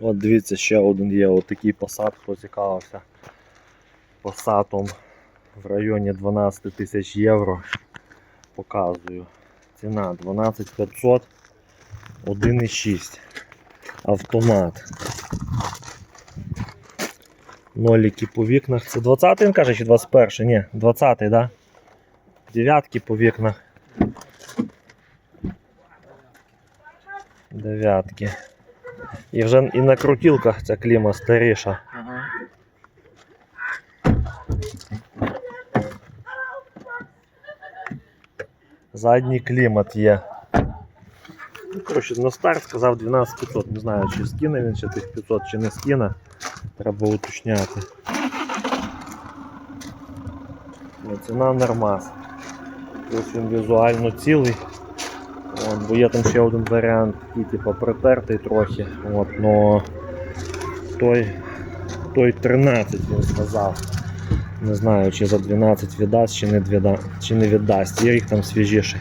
От дивіться, ще один є отакий посад, хто цікавився. Посадом в районі 12 тисяч євро. Показую. Ціна 12500 1,6. Автомат. Ноліки по вікнах. Це 20 він каже чи 21-й? Ні, 20, так? Да? Дев'ятки по вікнах. Дев'ятки. І вже і на крутілках ця кліма старіша. Ага. Задній клімат є. Ну, коротше, на старт сказав 12500. Не знаю, чи скине він ще тих 500, чи не скине. Треба уточняти. Ну, Ціна нормас. Ось він візуально цілий. От, бо є там ще один варіант, який типу притертий трохи. От, но той, той 13 він сказав. Не знаю, чи за 12 віддасть, чи не, відда, чи не віддасть. Є їх там свіжіший.